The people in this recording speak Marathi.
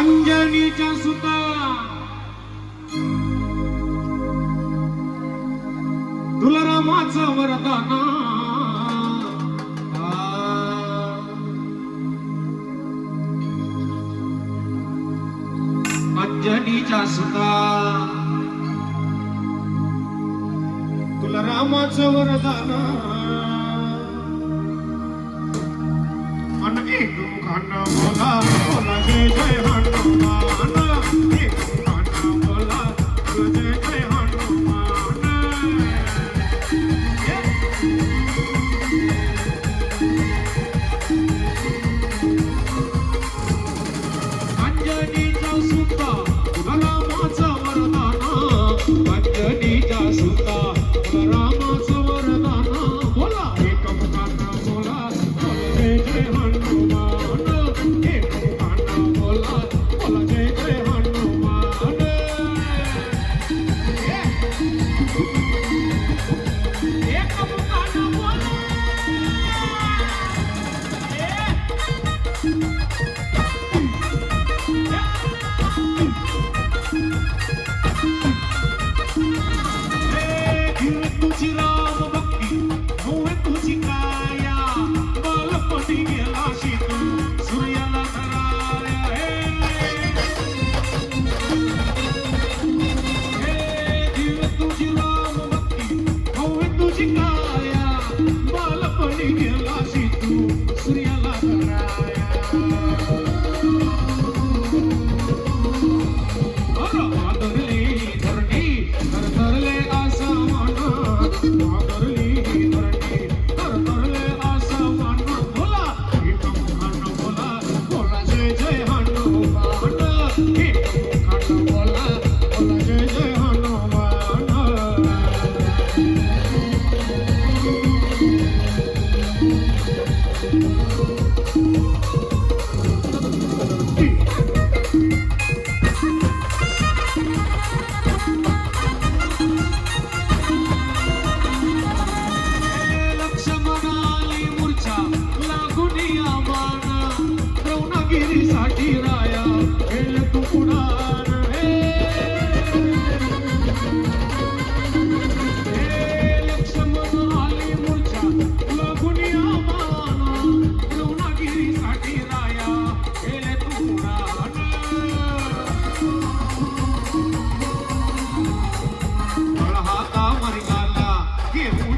अंजनीच्या सुता. तुला रामाचं वरदान. अंजनीच्या सुता. तुला रामाचं वरदान. अन एक मुखानं बोला बोला கொள்கொள்